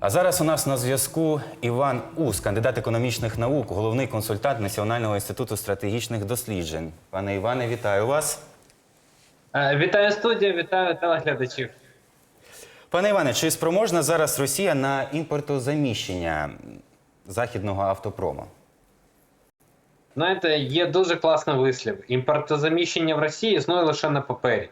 А зараз у нас на зв'язку Іван Ус, кандидат економічних наук, головний консультант Національного інституту стратегічних досліджень. Пане Іване, вітаю вас. Е, Вітаю студія, вітаю телеглядачів. Пане Іване, чи спроможна зараз Росія на імпортозаміщення західного автопрому? Знаєте, є дуже класний вислів. Імпортозаміщення в Росії існує лише на папері.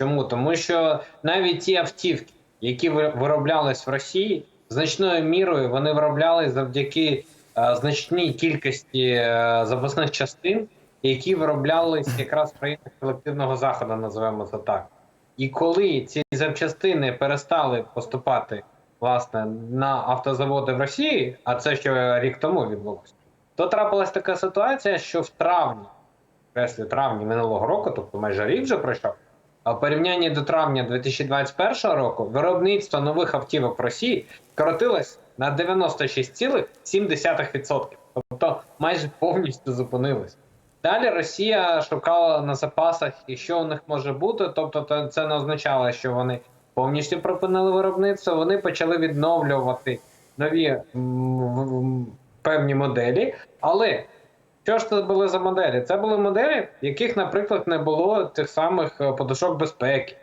Чому? Тому що навіть ті автівки, які ви- вироблялись в Росії, значною мірою вони вироблялись завдяки е, значній кількості е, запасних частин, які вироблялись якраз в країнах колективного заходу, називаємо це так. І коли ці запчастини перестали поступати власне на автозаводи в Росії, а це ще рік тому відбулося, то трапилась така ситуація, що в травні, після травні минулого року, тобто майже рік вже пройшов, а в порівнянні до травня 2021 року виробництво нових автівок в Росії скоротилось на 96,7%. Тобто майже повністю зупинилось. Далі Росія шукала на запасах, і що у них може бути. Тобто, це не означало, що вони повністю припинили виробництво. Вони почали відновлювати нові певні моделі. Але що ж це були за моделі? Це були моделі, яких, наприклад, не було тих самих е, подушок безпеки.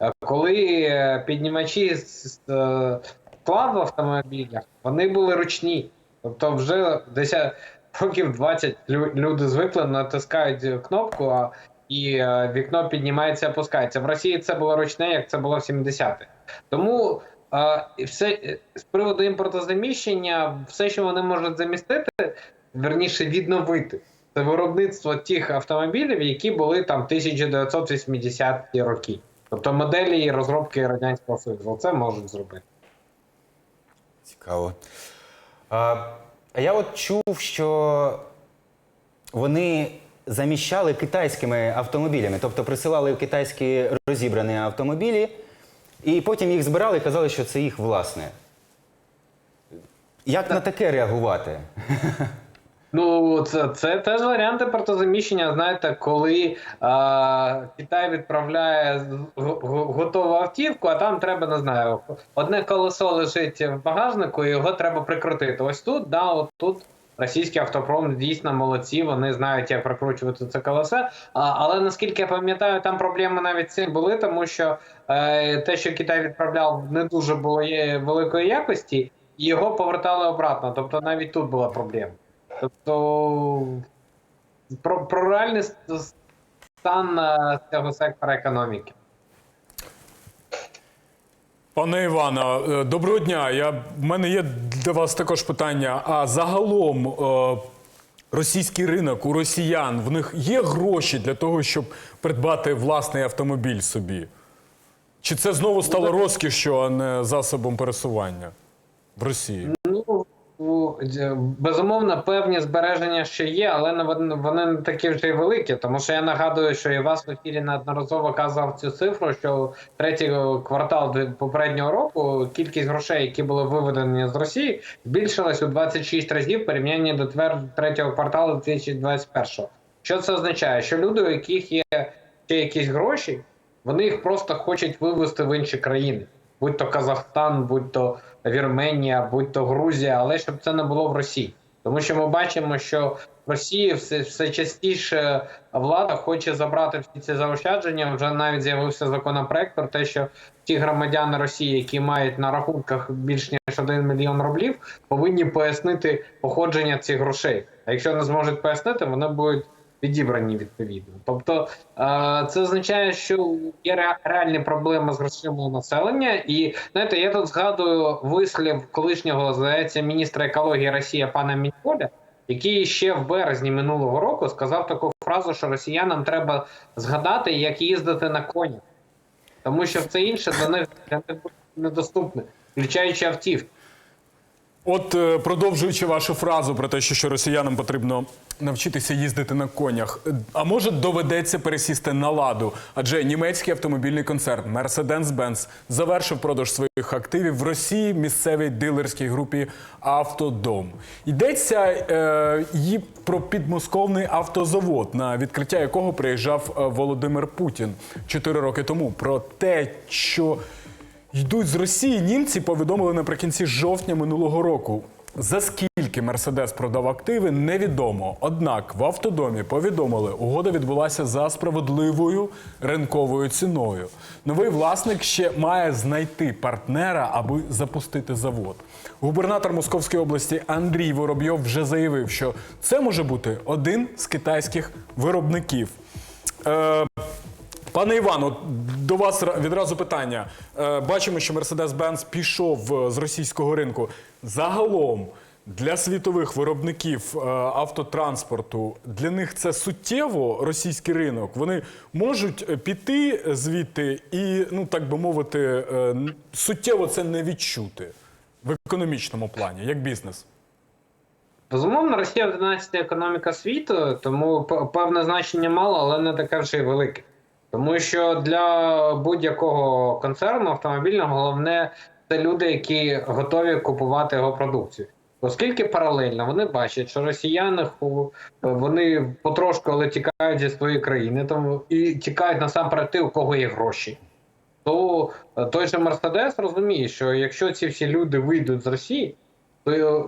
Е, Коли е, піднімачі з е, в автомобілях, вони були ручні. Тобто, вже десь років 20 люди звикли, натискають кнопку, а і вікно піднімається, опускається. В Росії це було ручне, як це було в 70-х. Тому все з приводу імпортозаміщення, все, що вони можуть замістити, верніше відновити. Це виробництво тих автомобілів, які були там 1980-ті роки. Тобто моделі і розробки Радянського Союзу. Це можуть зробити. Цікаво. А, а я от чув, що вони заміщали китайськими автомобілями, тобто присилали китайські розібрані автомобілі, і потім їх збирали і казали, що це їх власне. Як на таке реагувати? Ну, це, це теж варіанти портозаміщення. Знаєте, коли а, Китай відправляє готову автівку, а там треба, не знаю, одне колесо лежить в багажнику, і його треба прикрутити. Ось тут, да, от тут російський автопром дійсно молодці, вони знають, як прикручувати це колесо. А, але наскільки я пам'ятаю, там проблеми навіть цим були, тому що е, те, що Китай відправляв, не дуже було великої якості, і його повертали обратно. Тобто навіть тут була проблема. Тобто про, про реальний стан е, цього сектора економіки. Пане Івана, е, доброго дня. Я, в мене є для вас також питання. А загалом е, російський ринок у росіян в них є гроші для того, щоб придбати власний автомобіль собі? Чи це знову стало розкішшю, а не засобом пересування в Росії? У- безумовно, певні збереження ще є, але вони, не такі вже й великі. Тому що я нагадую, що і вас в ефірі неодноразово казав цю цифру, що третій квартал попереднього року кількість грошей, які були виведені з Росії, збільшилась у 26 разів в порівнянні до третього кварталу 2021. Що це означає? Що люди, у яких є ще якісь гроші, вони їх просто хочуть вивезти в інші країни, будь то Казахстан, будь то Вірменія, будь то Грузія, але щоб це не було в Росії. Тому що ми бачимо, що в Росії все, все частіше влада хоче забрати всі ці заощадження. Вже навіть з'явився законопроект про те, що ті громадяни Росії, які мають на рахунках більш ніж 1 мільйон рублів, повинні пояснити походження цих грошей. А якщо не зможуть пояснити, вони будуть відібрані відповідно. Тобто е, це означає, що є ре- реальні проблеми з грошима населення. І знаєте, я тут згадую вислів колишнього здається міністра екології Росії пана Міньполя, який ще в березні минулого року сказав таку фразу, що росіянам треба згадати, як їздити на коні, тому що все інше для них недоступне, включаючи автівки. От е, продовжуючи вашу фразу про те, що, росіянам потрібно навчитися їздити на конях, е, а може доведеться пересісти на ладу? Адже німецький автомобільний концерн Mercedes-Benz завершив продаж своїх активів в Росії місцевій дилерській групі Автодом. Йдеться е, про підмосковний автозавод, на відкриття якого приїжджав е, Володимир Путін чотири роки тому. Про те, що йдуть з Росії. Німці повідомили наприкінці жовтня минулого року. За скільки Мерседес продав активи, невідомо. Однак в автодомі повідомили, угода відбулася за справедливою ринковою ціною. Новий власник ще має знайти партнера, аби запустити завод. Губернатор Московської області Андрій Воробйов вже заявив, що це може бути один з китайських виробників. Е, Пане Іван, от до вас відразу питання. Е, Бачимо, що Mercedes-Benz пішов е, з російського ринку. Загалом для світових виробників е, автотранспорту для них це суттєво російський ринок. Вони можуть піти звідти і, ну так би мовити, суттєво це не відчути в економічному плані, як бізнес. Безумовно, Росія 11 економіка світу, тому певне значення мало, але не таке вже й велике. Тому що для будь-якого концерну автомобільного головне це люди, які готові купувати його продукцію. Оскільки паралельно вони бачать, що росіяни вони потрошку але тікають зі своєї країни, тому і тікають насамперед ті, у кого є гроші. То е, той же Мерседес розуміє, що якщо ці всі люди вийдуть з Росії, то е,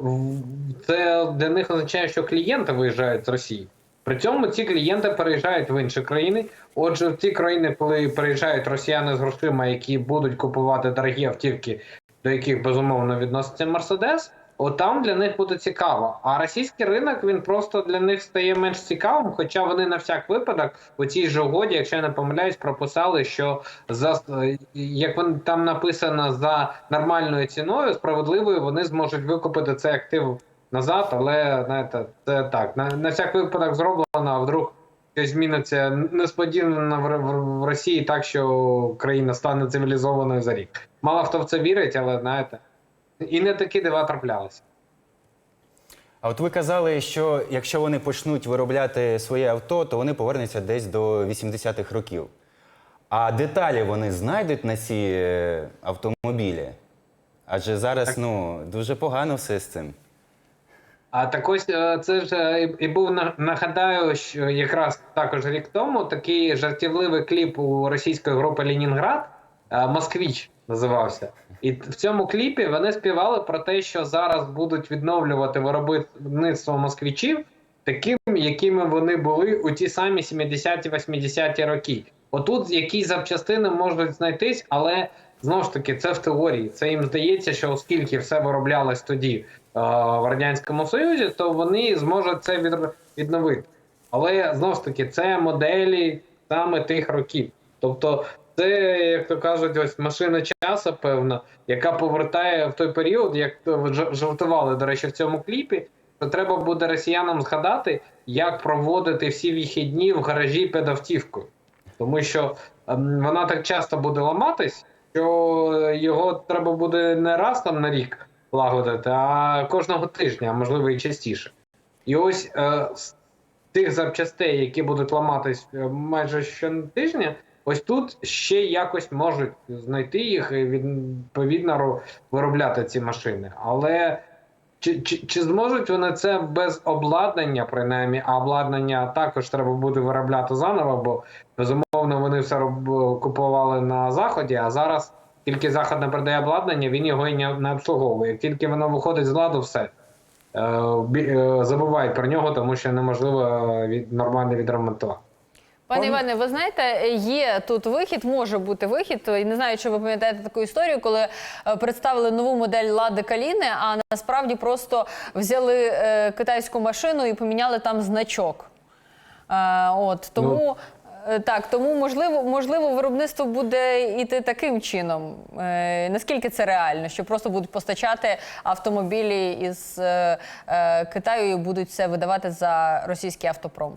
це для них означає, що клієнти виїжджають з Росії. При цьому ці клієнти переїжджають в інші країни. Отже, в ті країни, коли переїжджають росіяни з грошима, які будуть купувати дорогі автівки, до яких безумовно відноситься Мерседес, от там для них буде цікаво. А російський ринок він просто для них стає менш цікавим. Хоча вони на всяк випадок у цій же угоді, якщо я не помиляюсь, прописали, що за як вони там написано за нормальною ціною, справедливою, вони зможуть викупити цей актив назад, але знаєте, це так. На, на всяк випадок зроблено, а вдруг щось зміниться несподівано в, в, в Росії так, що країна стане цивілізованою за рік. Мало хто в це вірить, але знаєте, і не такі дива траплялися. А от ви казали, що якщо вони почнуть виробляти своє авто, то вони повернуться десь до 80-х років. А деталі вони знайдуть на ці е, автомобілі? Адже зараз ну, дуже погано все з цим. А так ось е, це ж е, і був на- нагадаю, що якраз також рік тому такий жартівливий кліп у російської групи Ленінград е, Москвіч називався. І в цьому кліпі вони співали про те, що зараз будуть відновлювати виробництво москвичів таким, якими вони були у ті самі 70-ті, 80-ті роки. Отут якісь запчастини можуть знайтись, але знову ж таки це в теорії. Це їм здається, що оскільки все вироблялось тоді е, в радянському союзі, то вони зможуть це від, відновити. Але знову ж таки, це моделі саме тих років. Тобто, це, як то кажуть, ось машина часу, певна, яка повертає в той період, як жартували, до речі, в цьому кліпі. То треба буде росіянам згадати, як проводити всі вихідні в гаражі під автівкою. Тому що ем, вона так часто буде ламатись, що його треба буде не раз там на рік лагодити, а кожного тижня, а можливо і частіше. І ось е, з тих запчастей, які будуть ламатись е, майже щотижня, ось тут ще якось можуть знайти їх і відповідно виробляти ці машини. Але чи, чи, чи зможуть вони це без обладнання, принаймні, а обладнання також треба буде виробляти заново, бо безумовно вони все купували на заході, а зараз тільки захід не продає обладнання, він його і не, не обслуговує. Тільки воно виходить з ладу, все. Е, е, забувають про нього, тому що неможливо е, від, нормально відремонтувати. Пане Іване, ви знаєте, є тут вихід, може бути вихід. І не знаю, чи ви пам'ятаєте таку історію, коли е, представили нову модель Лади Каліни, а насправді просто взяли е, китайську машину і поміняли там значок. Е, от тому. е, Так, тому можливо, можливо, виробництво буде йти таким чином. Е, наскільки це реально, що просто будуть постачати автомобілі із е, е, Китаю і будуть це видавати за російський автопром?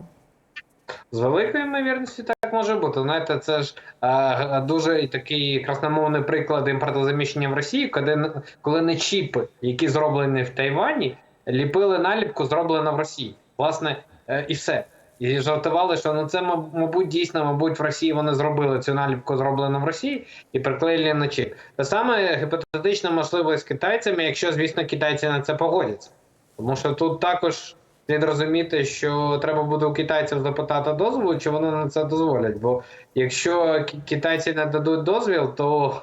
З великою ймовірністю так може бути. Знаєте, це ж е, дуже такий красномовний приклад імпортозаміщення в Росії, коли, коли не чіпи, які зроблені в Тайвані, ліпили наліпку, зроблено в Росії. Власне, е, і все. І жартували, що ну це, мабуть, дійсно, мабуть, в Росії вони зробили цю наліпку, зроблено в Росії, і приклеїли на чіп. Те саме гіпотетично можливо з китайцями, якщо, звісно, китайці на це погодяться. Тому що тут також слід розуміти, що треба буде у китайців запитати дозволу, чи вони на це дозволять. Бо якщо ки- китайці не дадуть дозвіл, то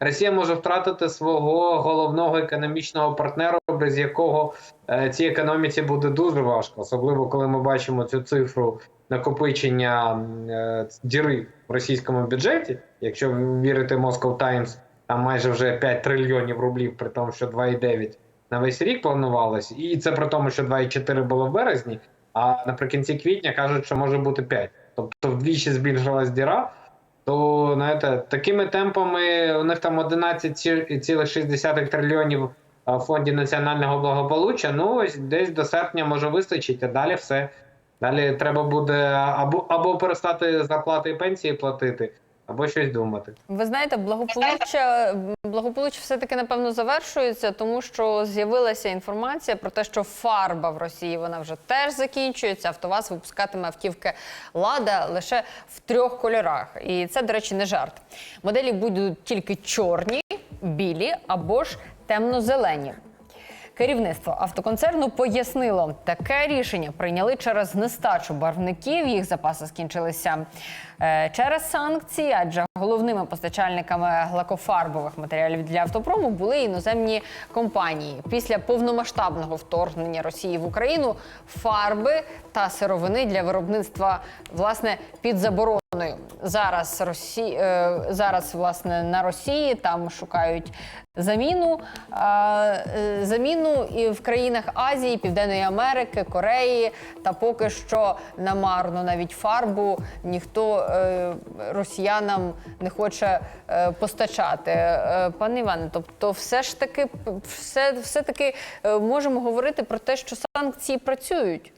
Росія може втратити свого головного економічного партнера, без якого е, цій економіці буде дуже важко, особливо коли ми бачимо цю цифру накопичення е, діри в російському бюджеті. Якщо ви вірите Moscow Times, там майже вже 5 трильйонів рублів, при тому, що 2,9 на весь рік планувалось, і це при тому, що 2,4 було в березні. А наприкінці квітня кажуть, що може бути 5. Тобто вдвічі збільшилась діра. То знаєте, такими темпами у них там 11,6 трильйонів в фонді національного благополуччя. Ну ось десь до серпня може вистачить, а далі все. Далі треба буде або, або перестати зарплати і пенсії платити, або щось думати. Ви знаєте, благополуччя благополуччя все-таки напевно завершується, тому що з'явилася інформація про те, що фарба в Росії вона вже теж закінчується. АвтоВАЗ випускатиме автівки Лада лише в трьох кольорах. І це, до речі, не жарт. Моделі будуть тільки чорні, білі або ж темно-зелені. Керівництво автоконцерну пояснило, таке рішення прийняли через нестачу барвників. Їх запаси скінчилися е, через санкції, адже головними постачальниками глакофарбових матеріалів для автопрому були іноземні компанії. Після повномасштабного вторгнення Росії в Україну фарби та сировини для виробництва власне під забороною. Зараз Росі... е, зараз власне на Росії там шукають заміну. Е, заміну і в країнах Азії, Південної Америки, Кореї. Та поки що намарно навіть фарбу ніхто е, росіянам не хоче постачати. Пане Іване, тобто, все ж таки, все, все таки можемо говорити про те, що санкції працюють.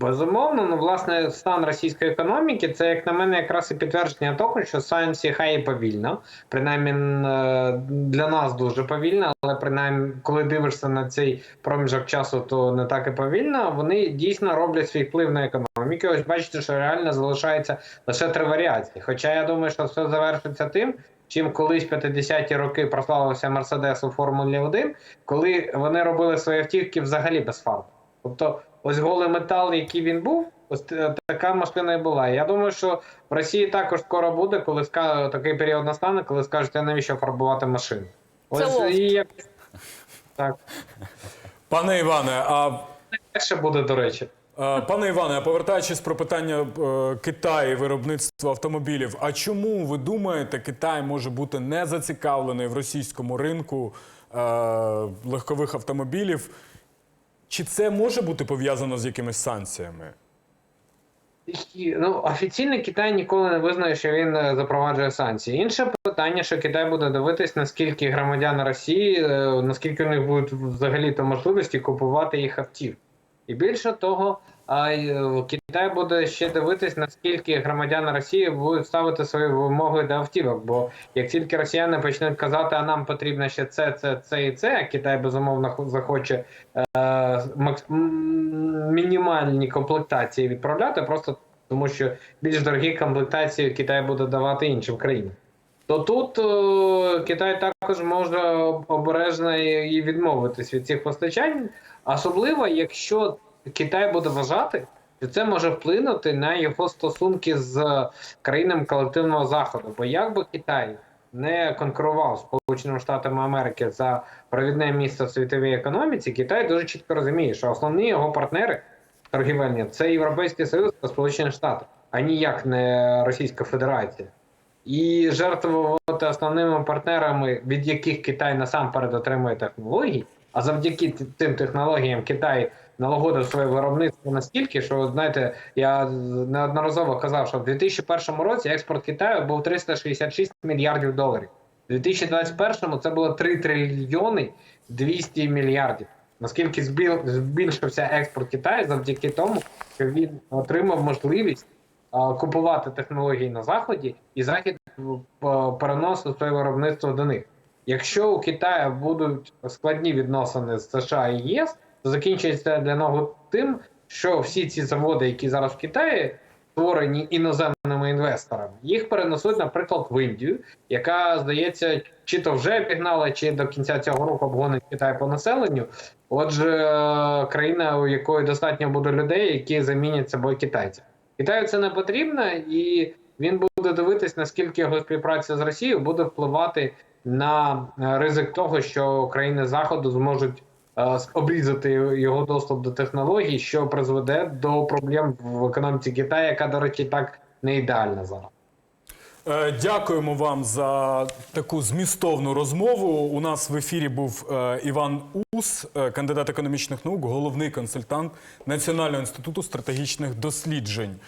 Безумовно, ну власне стан російської економіки це, як на мене, якраз і підтвердження того, що санкції хай і повільно, принаймні е, для нас дуже повільно, але принаймні, коли дивишся на цей проміжок часу, то не так і повільно. Вони дійсно роблять свій вплив на економіку. Ось бачите, що реально залишається лише три варіації. Хоча я думаю, що все завершиться тим. Чим колись 50-ті роки прославився Мерседес у Формулі 1, коли вони робили свої автівки взагалі без фарб. Тобто, ось голий метал, який він був, ось така машина і була. Я думаю, що в Росії також скоро буде, коли ска... такий період настане, коли скажуть, а навіщо фарбувати машину. Ось і як... так. Пане Іване, а Ще буде, до речі. Пане Іване, а повертаючись про питання е, Китаю і виробництва автомобілів, а чому ви думаєте, Китай може бути не зацікавлений в російському ринку е, легкових автомобілів? Чи це може бути пов'язано з якимись санкціями? Ну, офіційно Китай ніколи не визнає, що він е, запроваджує санкції. Інше питання, що Китай буде дивитись, наскільки громадян Росії, е, наскільки у них будуть взагалі то можливості купувати їх автівки. І більше того, а, е, Китай буде ще дивитись, наскільки громадяни Росії будуть ставити свої вимоги до автівок. Бо як тільки росіяни почнуть казати, а нам потрібно ще це, це, це і це, а Китай безумовно захоче е, мінімальні комплектації відправляти, просто тому що більш дорогі комплектації Китай буде давати іншим країнам. То тут е, Китай також може обережно і відмовитись від цих постачань, особливо якщо Китай буде вважати, що це може вплинути на його стосунки з країнами колективного заходу. Бо як би Китай не конкурував з Сполученими Штатами Америки за провідне місце в світовій економіці, Китай дуже чітко розуміє, що основні його партнери торгівельні це Європейський Союз та Сполучені Штати, а ніяк не Російська Федерація. І жертвувати основними партнерами, від яких Китай насамперед отримує технології, а завдяки т- цим технологіям Китай налагодив своє виробництво настільки, що знаєте, я неодноразово казав, що в 2001 році експорт Китаю був 366 мільярдів доларів. У 2021 це було 3 трильйони 200 мільярдів. Наскільки збіл- збільшився експорт Китаю завдяки тому, що він отримав можливість купувати технології на заході, і захід переносив своє виробництво до них. Якщо у Китаю будуть складні відносини з США і ЄС, то закінчується для нього тим, що всі ці заводи, які зараз в Китаї створені іноземними інвесторами, їх перенесуть, наприклад, в Індію, яка здається, чи то вже обігнала, чи до кінця цього року обгонить Китай по населенню. Отже, е, країна, у якої достатньо буде людей, які замінять собою китайців. Китаю це не потрібно, і він буде дивитись, наскільки його співпраця з Росією буде впливати на е, ризик того, що країни Заходу зможуть е, обрізати його доступ до технологій, що призведе до проблем в економіці Китаю, яка, до речі, так не ідеальна зараз. Е, Дякуємо вам за таку змістовну розмову. У нас в ефірі був Іван Ус, кандидат економічних наук, головний консультант Національного інституту стратегічних досліджень.